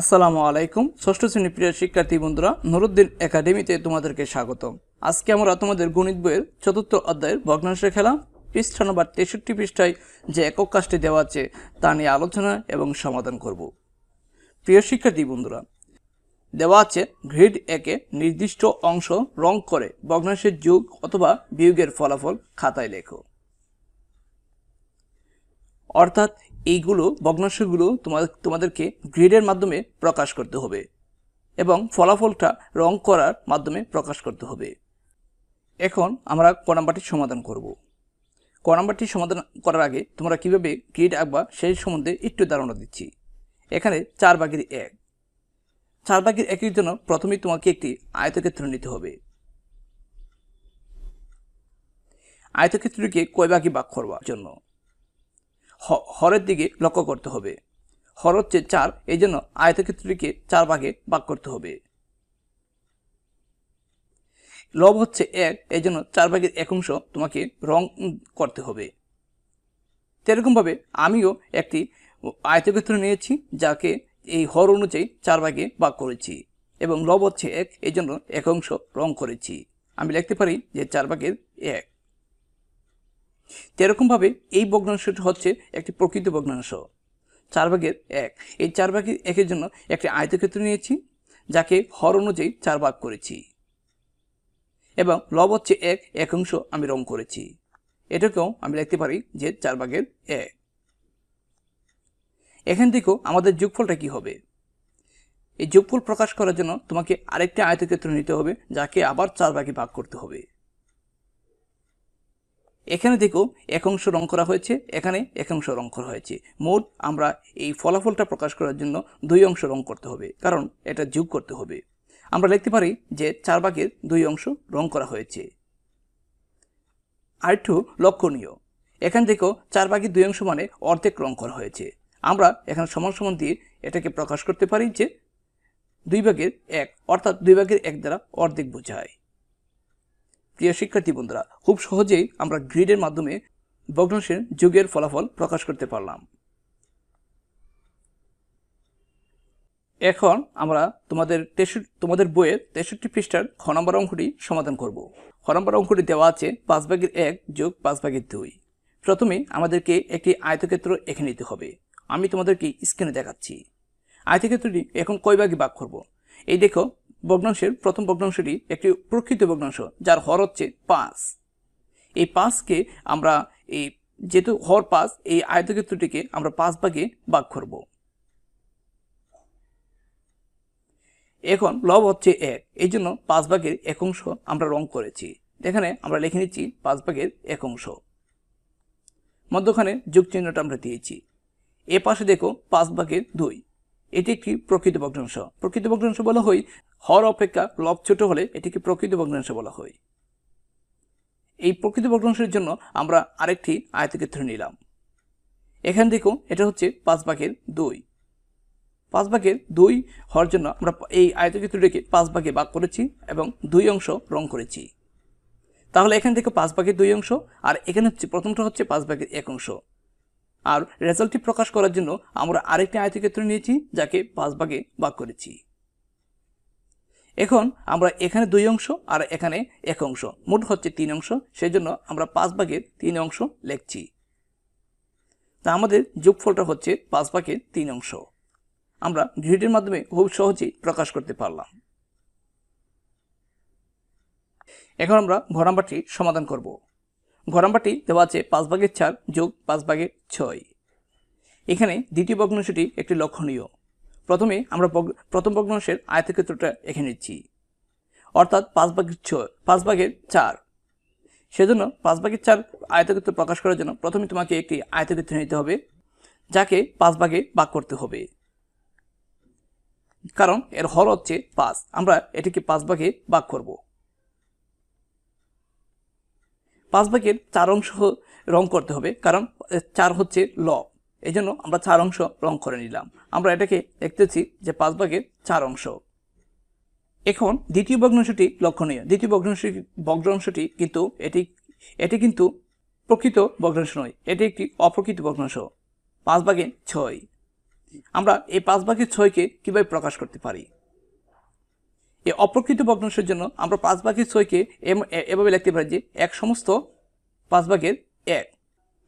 আসসালামু আলাইকুম। ষষ্ঠ শ্রেণি প্রিয় শিক্ষার্থী বন্ধুরা, নুরুদ্দিন একাডেমিতে তোমাদেরকে স্বাগতম। আজকে আমরা তোমাদের গণিত বইয়ের চতুর্থ অধ্যায়ের ভগ্নাংশের খেলা, পৃষ্ঠা নম্বর তেষট্টি পৃষ্ঠায় যে একক কাজটি দেওয়া আছে, তা নিয়ে আলোচনা এবং সমাধান করব। প্রিয় শিক্ষার্থী বন্ধুরা, দেওয়া আছে গ্রিড একে নির্দিষ্ট অংশ রং করে ভগ্নাংশের যুগ অথবা বিয়োগের ফলাফল খাতায় লেখো। অর্থাৎ এইগুলো, ভগ্নাংশগুলো তোমাদের তোমাদেরকে গ্রিডের মাধ্যমে প্রকাশ করতে হবে এবং ফলাফলটা রং করার মাধ্যমে প্রকাশ করতে হবে। এখন আমরা ক নাম্বারটির সমাধান করব। ক নাম্বারটি সমাধান করার আগে তোমরা কীভাবে গ্রিড আঁকবা সেই সম্বন্ধে একটু ধারণা দিচ্ছি। এখানে চার ভাগের এক। চার ভাগের একের জন্য প্রথমেই তোমাকে একটি আয়তক্ষেত্র নিতে হবে। আয়তক্ষেত্রটিকে কয় ভাগে ভাগ করবার জন্য। হরের দিকে লক্ষ্য করতে হবে। হর হচ্ছে চার এই জন্য আয়তক্ষেত্রটিকে চার ভাগে ভাগ করতে হবে। লব হচ্ছে এক এই জন্য চার ভাগের এক অংশ তোমাকে রং করতে হবে। সেরকমভাবে আমিও একটি আয়তক্ষেত্র নিয়েছি, যাকে এই হর অনুযায়ী চার ভাগে ভাগ করেছি, এবং লব হচ্ছে এক এই জন্য এক অংশ রং করেছি। আমি লিখতে পারি যে চার ভাগের এক। এরকমভাবে এই ভগ্নাংশটি হচ্ছে একটি প্রকৃত ভগ্নাংশ। চার ভাগের এক। এই চার ভাগের একের জন্য একটি আয়তক্ষেত্র নিয়েছি, যাকে হর অনুযায়ী চার ভাগ করেছি। এবং লব হচ্ছে এক এক অংশ আমি রং করেছি। এটাকেও আমি লিখতে পারি যে চার ভাগের এক। এখান থেকেও আমাদের যোগফলটা কি হবে? এই যোগফল প্রকাশ করার জন্য তোমাকে আরেকটি আয়তক্ষেত্র নিতে হবে, যাকে আবার চার ভাগে ভাগ করতে হবে। এখানে দেখো এক অংশ রং করা হয়েছে, এখানে এক অংশ রং করা হয়েছে। মোট আমরা এই ফলাফলটা প্রকাশ করার জন্য দুই অংশ রং করতে হবে, কারণ এটা যোগ করতে হবে। আমরা লিখতে পারি যে চার ভাগের দুই অংশ রং করা হয়েছে। আরেকটু লক্ষণীয়, এখান থেকেও চার ভাগের দুই অংশ মানে অর্ধেক রং করা হয়েছে। আমরা এখানে সমান সমান দিয়ে এটাকে প্রকাশ করতে পারি যে দুই ভাগের এক, অর্থাৎ দুই ভাগের এক দ্বারা অর্ধেক বোঝায়। প্রিয় শিক্ষার্থী বন্ধুরা, খুব সহজেই আমরা গ্রিডের মাধ্যমে ভগ্নাংশের যুগের ফলাফল প্রকাশ করতে পারলাম। এখন আমরা তোমাদের তেষট্টি, তোমাদের বইয়ের তেষট্টি পৃষ্ঠার খ নম্বর অঙ্কটি সমাধান করব। খ নম্বর অঙ্কটি দেওয়া আছে পাঁচ ভাগের এক যোগ পাঁচ ভাগের দুই। প্রথমে আমাদেরকে একটি আয়তক্ষেত্র এঁকে নিতে হবে। আমি তোমাদেরকে স্ক্রিনে দেখাচ্ছি। আয়তক্ষেত্রটি এখন কয় ভাগে ভাগ করব? এই দেখো ভগ্নাংশের, প্রথম ভগ্নাংশটি একটি প্রকৃত ভগ্নাংশ, যার হর হচ্ছে পাঁচ। এই পাঁচকে আমরা এই যেহেতু হর পাঁচ, এই আয়তক্ষেত্রটিকে আমরা পাঁচ ভাগে ভাগ করব। এখন লব হচ্ছে এক, এই জন্য পাঁচ ভাগের এক অংশ আমরা রং করেছি। এখানে আমরা লিখে নিচ্ছি পাঁচ ভাগের এক অংশ। মধ্যখানে যোগ চিহ্নটা আমরা দিয়েছি। এ পাশে দেখো পাঁচ ভাগের দুই। এটি একটি প্রকৃত ভগ্নাংশ। প্রকৃত ভগ্নাংশ বলা হয় হর অপেক্ষা লব ছোট হলে এটিকে প্রকৃত ভগ্নাংশ বলা হয়। এই প্রকৃত ভগ্নাংশের জন্য আমরা আরেকটি আয়তক্ষেত্র নিলাম। এখান থেকেও এটা হচ্ছে পাঁচ ভাগের দুই। পাঁচ ভাগের দুই হওয়ার জন্য আমরা এই আয়তক্ষেত্রটিকে পাঁচ ভাগে ভাগ করেছি এবং দুই অংশ রং করেছি। তাহলে এখান থেকে পাঁচ ভাগের দুই অংশ আর এখানে হচ্ছে প্রথমটা হচ্ছে পাঁচ ভাগের এক অংশ। আর রেজাল্টটি প্রকাশ করার জন্য আমরা আরেকটি আয়তক্ষেত্র নিয়েছি যাকে পাঁচ ভাগে ভাগ করেছি। এখন আমরা এখানে দুই অংশ আর এখানে এক অংশ। মোট হচ্ছে তিন অংশ। সেই জন্য আমরা পাঁচ ভাগের তিন অংশ লিখছি। তা আমাদের যোগফলটা হচ্ছে পাঁচ ভাগের তিন অংশ। আমরা গ্রিডের মাধ্যমে খুব সহজেই প্রকাশ করতে পারলাম। এখন আমরা ঘরাম্বারটি সমাধান করব। ঘরাম্বারটি দেওয়া আছে পাঁচ ভাগের চার যোগ পাঁচ ভাগের ছয়। এখানে দ্বিতীয় ভগ্নাংশটি একটি লক্ষণীয়। প্রথমে আমরা প্রথম ভগ্নাংশের আয়তক্ষেত্রটা এঁকে নিচ্ছি। অর্থাৎ পাঁচ ভাগের ছয় পাঁচ ভাগের চার। সেজন্য পাঁচ ভাগের চার আয়তক্ষেত্র প্রকাশ করার জন্য প্রথমে তোমাকে একটি আয়তক্ষেত্র নিতে হবে, যাকে পাঁচ ভাগে ভাগ করতে হবে। কারণ এর হর হচ্ছে পাঁচ। আমরা এটিকে পাঁচ ভাগে ভাগ করব। পাঁচ ভাগের চার অংশ রং করতে হবে, কারণ চার হচ্ছে লব এই জন্য আমরা চার অংশ রং করে নিলাম। আমরা এটাকে দেখতেছি যে পাঁচ ভাগের চার অংশ। এখন দ্বিতীয় ভগ্নাংশটি লক্ষণীয়। দ্বিতীয় ভগ্নাংশটি ভগ্নাংশটি কিন্তু এটি এটি কিন্তু প্রকৃত ভগ্নাংশ নয়। এটি একটি অপ্রকৃত ভগ্নাংশ। পাঁচ ভাগে ছয়। আমরা এই পাঁচ ভাগের ছয়কে কীভাবে প্রকাশ করতে পারি? এই অপ্রকৃত ভগ্নাংশের জন্য আমরা পাঁচ ভাগের ছয়কে এভাবে লিখতে পারি যে এক সমস্ত পাঁচ ভাগের এক।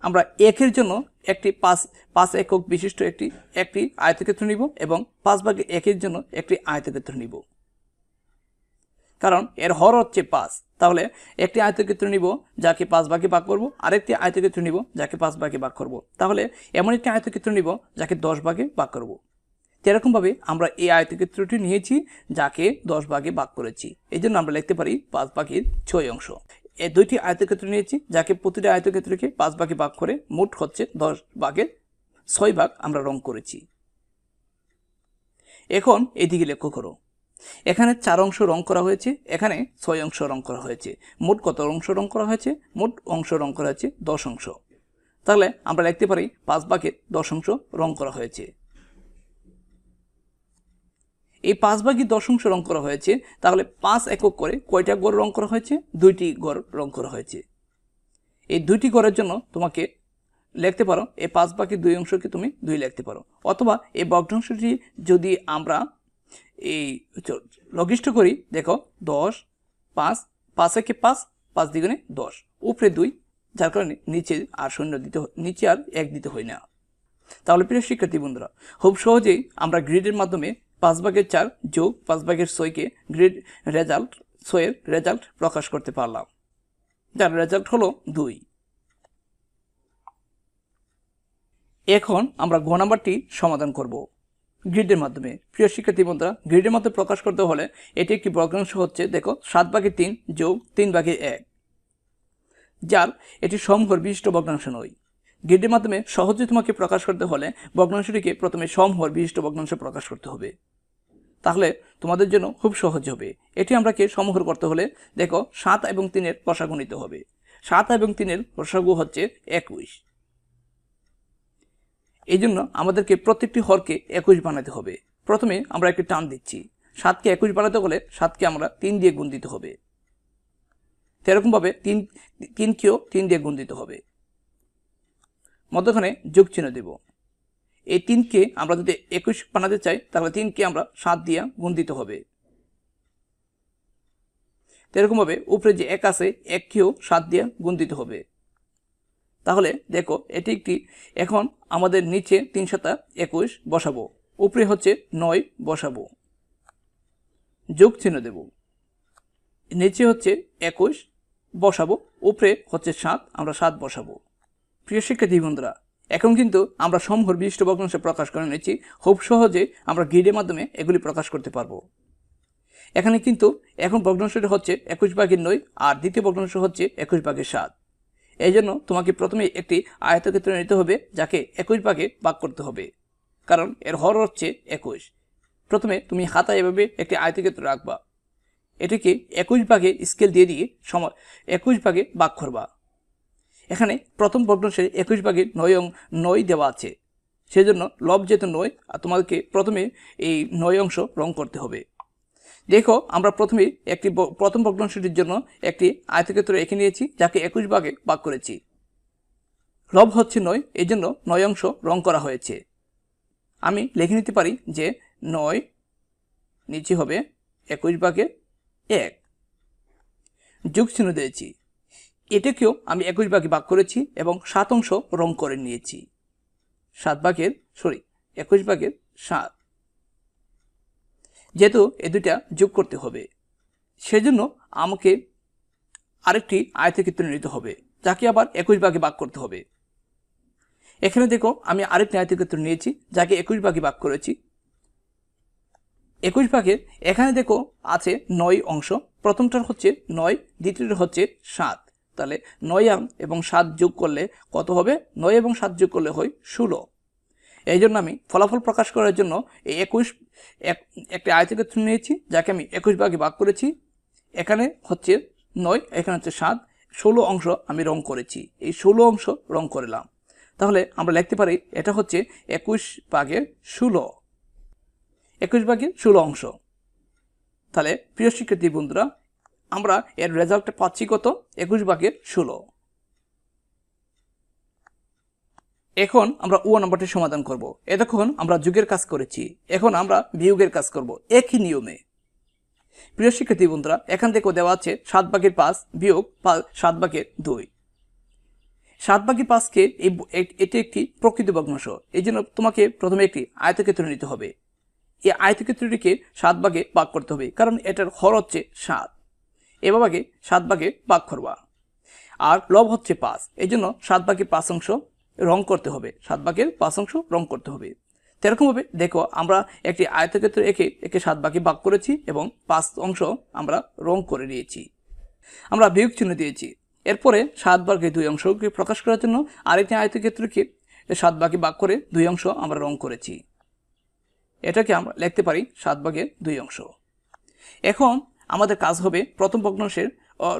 আমরা একের জন্য একটি পাঁচ পাঁচ একক বিশিষ্ট একটি একটি আয়তক্ষেত্র নিব এবং পাঁচ ভাগে একের জন্য একটি আয়তক্ষেত্র নিব। কারণ এর হর হচ্ছে পাঁচ। তাহলে একটি আয়তক্ষেত্র নিব, যাকে পাঁচ ভাগে ভাগ করব, আরেকটি আয়তক্ষেত্র নিব, যাকে পাঁচ ভাগে ভাগ করব। তাহলে এমন একটি আয়তক্ষেত্র নিব, যাকে দশ ভাগে ভাগ করব। এরকমভাবে আমরা এই আয়তক্ষেত্রটি নিয়েছি, যাকে দশ ভাগে ভাগ করেছি। এই জন্য আমরা লিখতে পারি পাঁচ ভাগের ছয় অংশ। এই দুইটি আয়তক্ষেত্র নিয়েছি, যাকে প্রতিটি আয়তক্ষেত্রকে পাঁচ ভাগে ভাগ করে মোট হচ্ছে দশ ভাগের ছয় ভাগ আমরা রং করেছি। এখন এদিকে লক্ষ্য করো। এখানে চার অংশ রং করা হয়েছে, এখানে ছয় অংশ রং করা হয়েছে। মোট কত অংশ রং করা হয়েছে? মোট অংশ রং করা হয়েছে দশ অংশ। তাহলে আমরা লিখতে পারি পাঁচ ভাগের দশ অংশ রং করা হয়েছে। এই পাঁচ ভাগই দশ অংশ রং করা হয়েছে। তাহলে পাঁচ একক করে কয়টা গড় রং করা হয়েছে? দুইটি গড় রং করা হয়েছে। এই দুইটি গড়ের জন্য তোমাকে লিখতে পারো, এই পাঁচ বাকি দুই অংশকে তুমি দুই লিখতে পারো। অথবা এই ভগ্নাংশটি যদি আমরা এই লঘিষ্ঠ করি, দেখো, দশ, পাঁচ পাঁচ একে পাঁচ পাঁচ দ্বিগুণে দশ। উপরে দুই, যার কারণে নিচে আর শূন্য দিতে নিচে আর এক দিতে হয় না। তাহলে প্রিয় শিক্ষার্থী বন্ধুরা, খুব সহজেই আমরা গ্রিডের মাধ্যমে পাঁচ ভাগের চার যোগ পাঁচ ভাগের ছয়কে গ্রিড রেজাল্ট ছয়ের রেজাল্ট প্রকাশ করতে পারলাম। যার রেজাল্ট হলো দুই। এখন আমরা ঘ নাম্বারটি সমাধান করব। গ্রিডের মাধ্যমে। প্রিয় শিক্ষার্থী বন্ধুরা, গ্রিডের মাধ্যমে প্রকাশ করতে হলে এটি একটি ভগ্নাংশ হচ্ছে, দেখো, সাত ভাগে তিন যোগ তিন ভাগে এক, যার এটি সমঘর বিশিষ্ট ভগ্নাংশ নয়। গ্রিডের মাধ্যমে সহজে তোমাকে প্রকাশ করতে হলে ভগ্নাংশটিকে প্রথমে সমহর বিশিষ্ট ভগ্নাংশ প্রকাশ করতে হবে। তাহলে তোমাদের জন্য খুব সহজ হবে। এটি আমরাকে সমহর করতে হলে দেখো সাত এবং তিনের রসাগু নিতে হবে। সাত এবং তিনের রসাগু হচ্ছে একুশ। এই জন্য আমাদেরকে প্রত্যেকটি হরকে একুশ বানাতে হবে। প্রথমে আমরা একটি টান দিচ্ছি। সাতকে একুশ বানাতে হলে সাতকে আমরা তিন দিয়ে গুণ দিতে হবে। সেরকমভাবে তিন তিনকেও তিন দিয়ে গুণ দিতে হবে। মধ্যখানে যোগ চিহ্ন দেব। এই তিনকে আমরা যদি একুশ বানাতে চাই, তাহলে তিনকে আমরা সাত দিয়ে গুণ দিতে হবে এরকমভাবে উপরে যে এক আছে, এককেও সাত দিয়ে গুণ দিতে হবে। তাহলে দেখো, এটি একটি এখন আমাদের নিচে তিন সাতা একুশ বসাবো। উপরে হচ্ছে নয় বসাবো। যোগ চিহ্ন দেব। নিচে হচ্ছে একুশ বসাবো, উপরে হচ্ছে সাত, আমরা সাত বসাবো। প্রিয় শিক্ষার্থী বন্ধুরা, এখন কিন্তু আমরা সমহর বিশিষ্ট ভগ্নাংশ প্রকাশ করে নিয়েছি। খুব সহজে আমরা গ্রিডের মাধ্যমে এগুলি প্রকাশ করতে পারব। এখানে কিন্তু এখন ভগ্নাংশটি হচ্ছে একুশ ভাগের নয় আর দ্বিতীয় ভগ্নাংশ হচ্ছে একুশ ভাগের সাত। এই জন্য তোমাকে প্রথমে একটি আয়তক্ষেত্র নিতে হবে, যাকে একুশ ভাগে ভাগ করতে হবে। কারণ এর হর হচ্ছে একুশ। প্রথমে তুমি হাতায় এভাবে একটি আয়তক্ষেত্র রাখবা। এটিকে একুশ ভাগে স্কেল দিয়ে দিয়ে সময় একুশ ভাগে ভাগ করবা। এখানে প্রথম ভগ্নাংশে একুশ ভাগে নয় অং নয় দেওয়া আছে। সেজন্য লব যেহেতু নয় আর তোমাদেরকে প্রথমে এই নয় অংশ রং করতে হবে। দেখো, আমরা প্রথমে একটি প্রথম ভগ্নাংশটির জন্য একটি আয়তক্ষেত্র এঁকে নিয়েছি, যাকে একুশ ভাগে ভাগ করেছি। লব হচ্ছে নয় জন্য নয় অংশ রং করা হয়েছে। আমি লিখে নিতে পারি যে নয় নিচে হবে একুশ ভাগে এক। যোগ চিহ্ন দিয়েছি। এটাকেও আমি একুশ ভাগে ভাগ করেছি এবং সাত অংশ রং করে নিয়েছি। সাত ভাগের সরি একুশ ভাগের সাত। যেহেতু এ দুটা যোগ করতে হবে, সেজন্য আমাকে আরেকটি আয়তক্ষেত্র নিতে হবে, যাকে আবার একুশ ভাগে ভাগ করতে হবে। এখানে দেখো, আমি আরেকটি আয়তক্ষেত্র নিয়েছি, যাকে একুশ ভাগে ভাগ করেছি। একুশ ভাগের এখানে দেখো, আছে নয় অংশ। প্রথমটার হচ্ছে নয় দ্বিতীয়টা হচ্ছে সাত। তাহলে নয় আম এবং সাত যোগ করলে কত হবে? নয় এবং সাত যোগ করলে হয় ষোলো। এই জন্য আমি ফলাফল প্রকাশ করার জন্য এই একুশ, এক, একটি আয়তক্ষেত্র নিয়েছি, যাকে আমি একুশ ভাগে ভাগ করেছি। এখানে হচ্ছে নয়, এখানে হচ্ছে সাত, ষোলো অংশ আমি রং করেছি। এই ষোলো অংশ রং করলাম। তাহলে আমরা লিখতে পারি এটা হচ্ছে একুশ ভাগের ষোলো। একুশ ভাগের ষোলো অংশ। তাহলে প্রিয় শিক্ষার্থী বন্ধুরা আমরা এর রেজাল্টটা পাচ্ছি কত? একুশ ভাগের ষোলো। এখন আমরা ও নাম্বারটি সমাধান করব। এতক্ষণ আমরা যুগের কাজ করেছি। এখন আমরা বিয়োগের কাজ করব একই নিয়মে। প্রিয় শিক্ষার্থী বন্ধুরা, এখান থেকেও দেওয়া আছে সাত ভাগের পাঁচ বিয়োগ সাত ভাগের দুই। সাত ভাগের পাঁচকে এই এটি একটি প্রকৃত ভগ্নাংশ। এই জন্য তোমাকে প্রথমে একটি আয়তক্ষেত্র নিতে হবে। এই আয়তক্ষেত্রটিকে সাত ভাগে ভাগ করতে হবে, কারণ এটার হর হচ্ছে সাত। এভাবে সাত ভাগে ভাগ করবা। আর লব হচ্ছে পাঁচ। এই জন্য সাত ভাগের পাঁচ অংশ রং করতে হবে। সাত ভাগের পাঁচ অংশ রং করতে হবে। তেরকমভাবে দেখো, আমরা একটি আয়তক্ষেত্র একে একে সাত ভাগে ভাগ করেছি এবং পাঁচ অংশ আমরা রং করে নিয়েছি। আমরা বিয়োগ চিহ্ন দিয়েছি। এরপরে সাত ভাগে দুই অংশকে প্রকাশ করার জন্য আরেকটি আয়তক্ষেত্রকে সাত ভাগে ভাগ করে দুই অংশ আমরা রং করেছি। এটাকে আমরা লিখতে পারি সাত ভাগের দুই অংশ। এখন আমাদের কাজ হবে প্রথম ভগ্নাংশের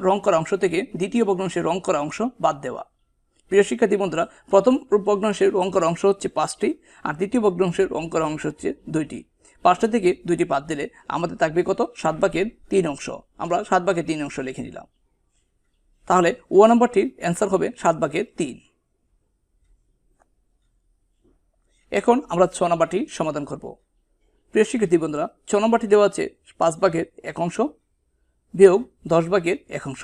রং করা অংশ থেকে দ্বিতীয় ভগ্নাংশের রং করা অংশ বাদ দেওয়া। প্রিয় শিক্ষার্থী বন্ধুরা, প্রথম ভগ্নাংশের রং করা অংশ হচ্ছে পাঁচটি আর দ্বিতীয় ভগ্নাংশের রং করা অংশ হচ্ছে দুইটি। পাঁচটা থেকে দুইটি বাদ দিলে আমাদের থাকবে কত? সাত ভাগের তিন অংশ। আমরা সাত ভাগের তিন অংশ লিখে নিলাম। তাহলে ও নম্বরটির অ্যান্সার হবে সাত ভাগের তিন। এখন আমরা ছ নম্বরটি সমাধান করব। প্রিয় শিক্ষার্থী বন্ধুরা, ছ নম্বরটি দেওয়া আছে পাঁচ ভাগের এক অংশ বিয়োগ দশ ভাগের এক অংশ।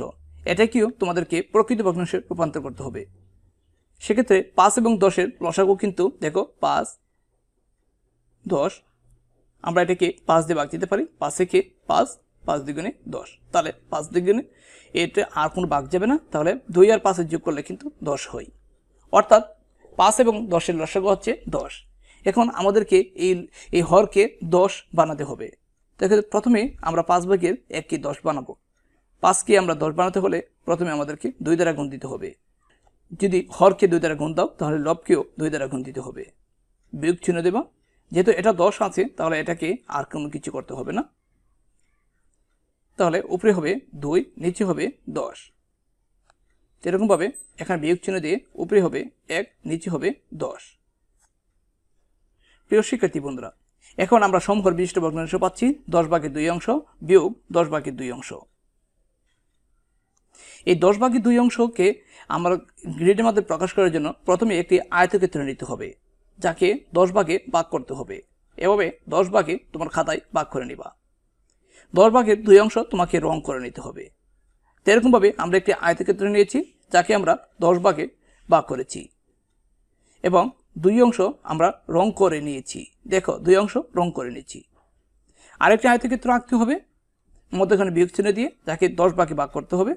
এটাকেও তোমাদেরকে প্রকৃত ভগ্নাংশে রূপান্তর করতে হবে। সেক্ষেত্রে পাঁচ এবং দশের লসাগু কিন্তু দেখো পাঁচ, দশ, আমরা এটাকে পাঁচ দিয়ে ভাগ দিতে পারি, পাঁচ থেকে পাঁচ পাঁচ দ্বিগুণে দশ। তাহলে পাঁচ দুগুণে এটা আর কোনো ভাগ যাবে না, তাহলে দুই আর পাঁচের যোগ করলে কিন্তু দশ হয়। অর্থাৎ পাঁচ এবং দশের লসাগু হচ্ছে দশ। এখন আমাদেরকে এই এই হরকে দশ বানাতে হবে। দেখে প্রথমে আমরা পাঁচ ভাগের এককে দশ বানাবো। পাঁচকে আমরা দশ বানাতে হলে প্রথমে আমাদেরকে দুই দ্বারা গুণ দিতে হবে। যদি হরকে দুই দ্বারা গুণ দাও, তাহলে লবকেও দুই দ্বারা গুণ দিতে হবে। বিয়োগ চিহ্ন দেবা। যেহেতু এটা দশ আছে, তাহলে এটাকে আর কোনো কিছু করতে হবে না। তাহলে উপরে হবে দুই, নিচে হবে দশ। এরকমভাবে এখানে বিয়োগ চিহ্ন দিয়ে উপরে হবে এক, নিচে হবে দশ। প্রিয় শিক্ষার্থী বন্ধুরা, এখন আমরা সমঘর বিশিষ্ট ভগ্নাংশ পাচ্ছি, দশ ভাগের দুই অংশ বিয়োগ দশ ভাগের দুই অংশ। এই দশ ভাগের দুই অংশকে আমরা গ্রিডের মধ্যে প্রকাশ করার জন্য প্রথমে একটি আয়তক্ষেত্র নিতে হবে, যাকে দশ ভাগে ভাগ করতে হবে। এভাবে দশ ভাগে তোমার খাতায় ভাগ করে নিবা। দশ ভাগের দুই অংশ তোমাকে রং করে নিতে হবে। তো এরকমভাবে আমরা একটি আয়তক্ষেত্র নিয়েছি, যাকে আমরা দশ ভাগে ভাগ করেছি। এবং দুই অংশ আমরা রং করে নিয়েছি। দেখো, দুই অংশ রং করে নিয়েছি। আরেকটি আয়তক্ষেত্র আঁকতে হবে, মধ্যখানে বিয়োগ চিহ্ন দিয়ে যাকে দশ ভাগে ভাগ করতে হবে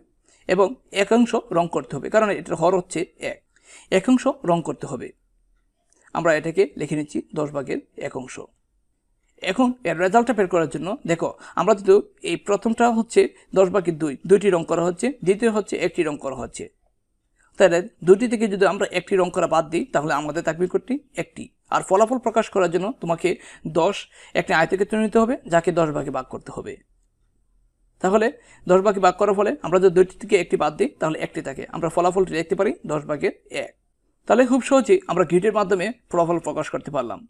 এবং একাংশ রং করতে হবে, কারণ এটার হর হচ্ছে এক। একাংশ রং করতে হবে। আমরা এটাকে লিখে নিচ্ছি দশ ভাগের এক অংশ। এখন এর রেজাল্টটা বের করার জন্য দেখো, আমরা যদি এই প্রথমটা হচ্ছে দশ ভাগের দুই, দুইটি রং করা হচ্ছে, দ্বিতীয় হচ্ছে একটি রং করা হচ্ছে। তাহলে দুটি থেকে যদি আমরা একটি রং করা বাদ দিই, তাহলে আমাদের থাকবে কোটি একটি। আর ফলাফল প্রকাশ করার জন্য তোমাকে দশ একটি আয়তক্ষেত্র নিতে হবে, যাকে দশ ভাগে ভাগ করতে হবে। তাহলে দশ ভাগে ভাগ করার ফলে আমরা যদি দুইটি থেকে একটি বাদ দিই, তাহলে একটি থাকে। আমরা ফলাফলটি দেখতে পারি, দশ ভাগের এক। তাহলে খুব সহজেই আমরা গ্রিডের মাধ্যমে ফলাফল প্রকাশ করতে পারলাম।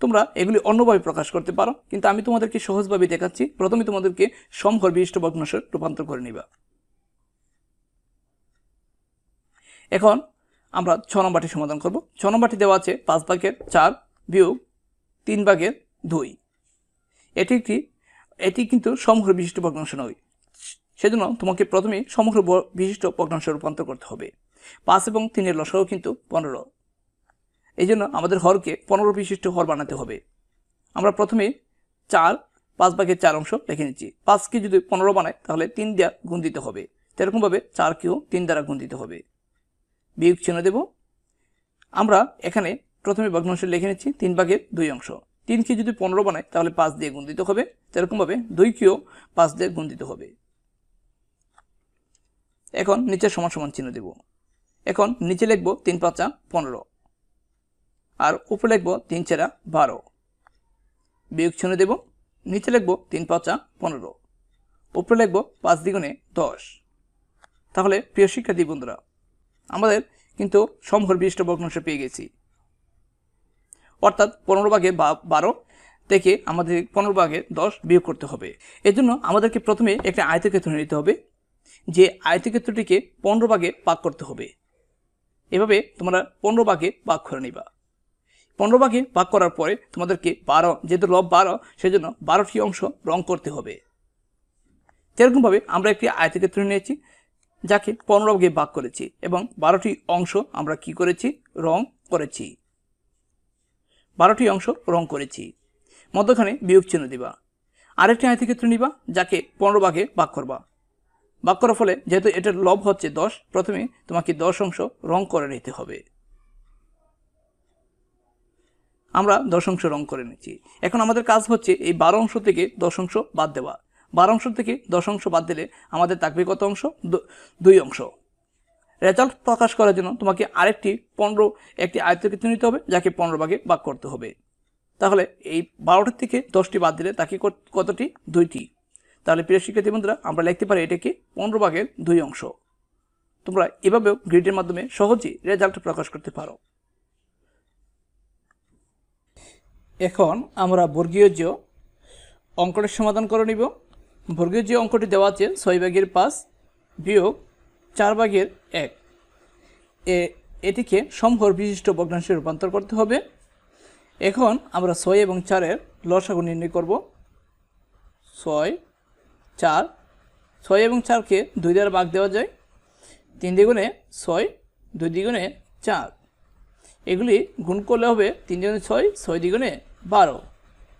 তোমরা এগুলি অন্যভাবে প্রকাশ করতে পারো, কিন্তু আমি তোমাদেরকে সহজভাবে দেখাচ্ছি। প্রথমে তোমাদেরকে সমঘর বিশিষ্ট ভগ্নাংশে রূপান্তর করে নিবা। এখন আমরা ছ নম্বরটি সমাধান করব। ছ নম্বরটি দেওয়া আছে পাঁচ ভাগের চার বিয়োগ তিন ভাগের দুই। এটি একটি এটি কিন্তু সমগ্র বিশিষ্ট ভগ্নাংশ নয়। সেজন্য তোমাকে প্রথমে সমগ্র বিশিষ্ট ভগ্নাংশে রূপান্তর করতে হবে। পাঁচ এবং তিনের লসাও কিন্তু পনেরো। এই জন্য আমাদের হরকে পনেরো বিশিষ্ট হর বানাতে হবে। আমরা প্রথমে চার, পাঁচ ভাগের চার অংশ লিখে নিচ্ছি। পাঁচকে যদি পনেরো বানায় তাহলে তিন দ্বারা গুণ দিতে হবে। সেরকমভাবে চারকেও তিন দ্বারা গুণ দিতে হবে। বিয়োগ চিহ্ন দেব। আমরা এখানে প্রথমে ভগ্নাংশ লিখে নিচ্ছি, তিন ভাগের দুই অংশ। তিনকে যদি পনেরো বানায় তাহলে পাঁচ দিয়ে গুণ দিতে হবে সেরকমভাবে দুইকেও পাঁচ দিয়ে গুণ দিতে হবে। এখন নিচে সমান সমান চিহ্ন দেব। এখন নিচে লিখব তিন পাঁচা পনেরো। আর উপরে লিখব তিন চেরা বারো। বিয়োগ চিহ্ন দেব। নিচে লিখব তিন পাঁচা পনেরো। উপরে লিখব পাঁচ দ্বিগুণে দশ। তাহলে প্রিয় শিক্ষার্থী বন্ধুরা আমাদের কিন্তু সমঘর বিশিষ্ট ভগ্নাংশ পেয়ে গেছি। অর্থাৎ পনেরো ভাগে বারো থেকে আমাদের পনেরো ভাগে দশ বিয়োগ করতে হবে। এজন্য আমাদেরকে প্রথমে একটা আয়তক্ষেত্র নিতে হবে, যে আয়তক্ষেত্রটিকে পনেরো ভাগে ভাগ করতে হবে। এভাবে তোমরা পনেরো ভাগে ভাগ করে নিবা। পনেরো ভাগে ভাগ করার পরে তোমাদেরকে বারো, যেহেতু লব বারো, সেজন্য বারোটি অংশ রং করতে হবে। সেরকমভাবে আমরা একটি আয়তক্ষেত্র নিয়েছি যাকে পনেরো ভাগে ভাগ করেছি এবং বারোটি অংশ আমরা কি করেছি? রং করেছি। বারোটি অংশ রং করেছি। মধ্যখানে বিয়োগ চিহ্ন দিবা। আরেকটি আয়তক্ষেত্র নিবা, যাকে পনেরো ভাগে ভাগ করবা। ভাগ করার ফলে যেহেতু এটার লব হচ্ছে দশ, প্রথমে তোমাকে দশ অংশ রং করে নিতে হবে। আমরা দশ অংশ রং করে নিচ্ছি। এখন আমাদের কাজ হচ্ছে এই বারো অংশ থেকে দশ অংশ বাদ দেওয়া। বারো অংশ থেকে দশ অংশ বাদ দিলে আমাদের থাকবে কত অংশ? দুই অংশ। রেজাল্ট প্রকাশ করার জন্য তোমাকে আরেকটি পনেরো, একটি আয়তক্ষেত্র নিতে হবে, যাকে পনেরো ভাগে ভাগ করতে হবে। তাহলে এই বারোটার থেকে দশটি বাদ দিলে তাকে কতটি? দুইটি। তাহলে প্রিয় শিক্ষার্থী বন্ধুরা, আমরা লিখতে পারি এটাকে পনেরো ভাগের দুই অংশ। তোমরা এভাবেও গ্রিডের মাধ্যমে সহজেই রেজাল্ট প্রকাশ করতে পারো। এখন আমরা বর্গীয় যে অঙ্কটির সমাধান করে নিব। বর্গীয় যে অঙ্কটি দেওয়া আছে, ছয় ভাগের পাঁচ বিয়োগ চার ভাগের এক। এ, এটিকে সমঘর বিশিষ্ট ভগ্নাংশে রূপান্তর করতে হবে। এখন আমরা ছয় এবং চারের লসাগু নির্ণয় করব। ছয়, চার, ছয় এবং চারকে দুই দ্বারা ভাগ দেওয়া যায়। তিন দ্বিগুণে ছয়, দুই দ্বিগুণে চার। এগুলি গুণ করলে হবে তিন দ্বিগুণে ছয় ছয় দ্বিগুণে বারো।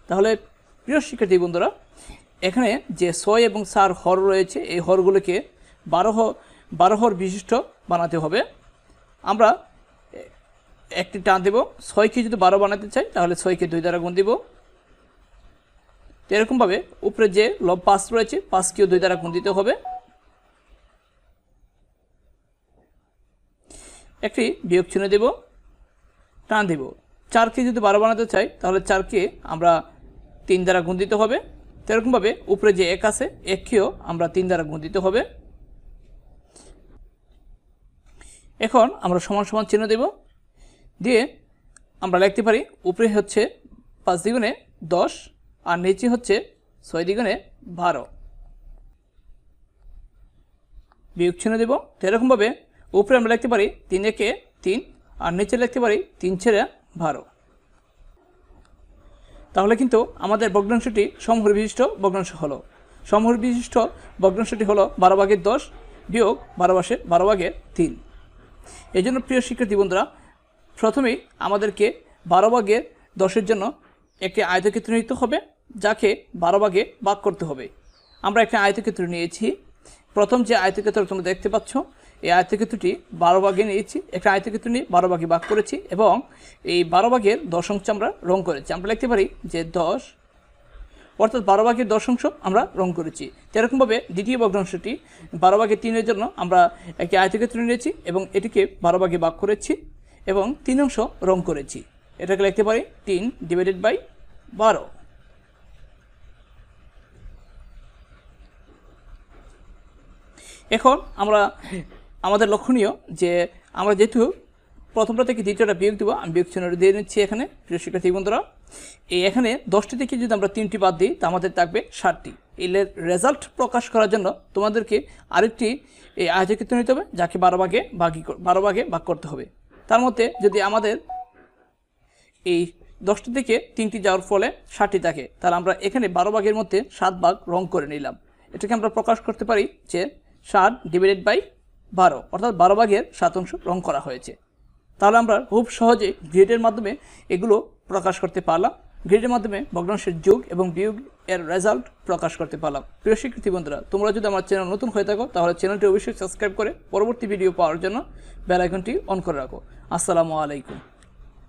তাহলে প্রিয় শিক্ষার্থী বন্ধুরা এখানে যে ছয় এবং সার হর রয়েছে, এই হরগুলোকে বারো হ- বারো হর বিশিষ্ট বানাতে হবে। আমরা একটি টান দেব। ছয়কে যদি বারো বানাতে চাই, তাহলে ছয়কে দুই দ্বারা গুণ দিব। এরকমভাবে উপরে যে লব পাঁচ রয়েছে, পাঁচকেও দুই দ্বারা গুণ দিতে হবে। একটি বিয়োগ চিহ্ন দেব, টান দেব। চারকে যদি বারো বানাতে চাই, তাহলে চারকে আমরা তিন দ্বারা গুণ দিতে হবে। তো এরকমভাবে উপরে যে এক আছে, এককেও আমরা তিন দ্বারা গুণ দিতে হবে। এখন আমরা সমান সমান চিহ্ন দেব। দিয়ে আমরা লিখতে পারি, উপরে হচ্ছে পাঁচ দ্বিগুণে দশ, আর নিচে হচ্ছে ছয় দ্বিগুণে বারো। বিয়োগ চিহ্ন দেব। তো এরকমভাবে উপরে আমরা লিখতে পারি, তিন একে তিন, আর নিচে লিখতে পারি, তিন ছেড়ে বারো। তাহলে কিন্তু আমাদের ভগ্নাংশটি সমহর বিশিষ্ট ভগ্নাংশ হলো। সমহর বিশিষ্ট ভগ্নাংশটি হলো বারো ভাগের দশ বিয়োগ বারো বাসে বারো ভাগের তিন। এই জন্য প্রিয় শিক্ষার্থী বন্ধুরা, প্রথমেই আমাদেরকে বারো ভাগের দশের জন্য একটি আয়তক্ষেত্র নিতে হবে, যাকে বারো ভাগে ভাগ করতে হবে। আমরা একটা আয়তক্ষেত্র নিয়েছি। প্রথম যে আয়তক্ষেত্র তোমরা দেখতে পাচ্ছ এই আয়তক্ষেত্রটি বারো ভাগে নিয়েছি। একটা আয়তক্ষেত্র নিয়ে বারো ভাগে ভাগ করেছি এবং এই বারো ভাগের দশ অংশ আমরা রং করেছি। আমরা লিখতে পারি যে দশ, অর্থাৎ বারো ভাগের দশ অংশ আমরা রং করেছি। এরকমভাবে দ্বিতীয় ভগ্নাংশটি বারো ভাগের তিনের জন্য আমরা একটি আয়তক্ষেত্র নিয়েছি এবং এটিকে বারো ভাগে ভাগ করেছি এবং তিন অংশ রং করেছি। এটাকে লিখতে পারি তিন ডিভাইডেড বাই বারো। এখন আমরা আমাদের লক্ষণীয় যে আমরা যেহেতু প্রথমটা থেকে দ্বিতীয়টা বিয়োগ দেবো, আমি বিয়োগ চিহ্নটা দিয়ে নিচ্ছি এখানে, প্রিয় শিক্ষার্থী বন্ধুরা। এই এখানে দশটি থেকে যদি আমরা তিনটি বাদ দিই, তা আমাদের থাকবে ষাটটি। এই রেজাল্ট প্রকাশ করার জন্য তোমাদেরকে আরেকটি এই আয়তক্ষেত্র নিতে হবে, যাকে বারো ভাগে ভাগি বারো ভাগে ভাগ করতে হবে। তার মধ্যে যদি আমাদের এই দশটি থেকে তিনটি যাওয়ার ফলে ষাটটি থাকে, তাহলে আমরা এখানে বারো ভাগের মধ্যে সাত ভাগ রং করে নিলাম। এটাকে আমরা প্রকাশ করতে পারি যে ষাট ডিভাইডেড বাই বারো, অর্থাৎ বারো ভাগের সাত অংশ রং করা হয়েছে। তাহলে আমরা খুব সহজে গ্রেডের মাধ্যমে এগুলো প্রকাশ করতে পারলাম। গ্রেডের মাধ্যমে ভগ্নাংশের যোগ এবং বিয়োগ এর রেজাল্ট প্রকাশ করতে পারলাম। প্রিয় শিক্ষার্থী বন্ধুরা, তোমরা যদি আমার চ্যানেল নতুন হয়ে থাকো, তাহলে চ্যানেলটি অবশ্যই সাবস্ক্রাইব করে পরবর্তী ভিডিও পাওয়ার জন্য বেল আইকনটি অন করে রাখো। আসসালামু আলাইকুম।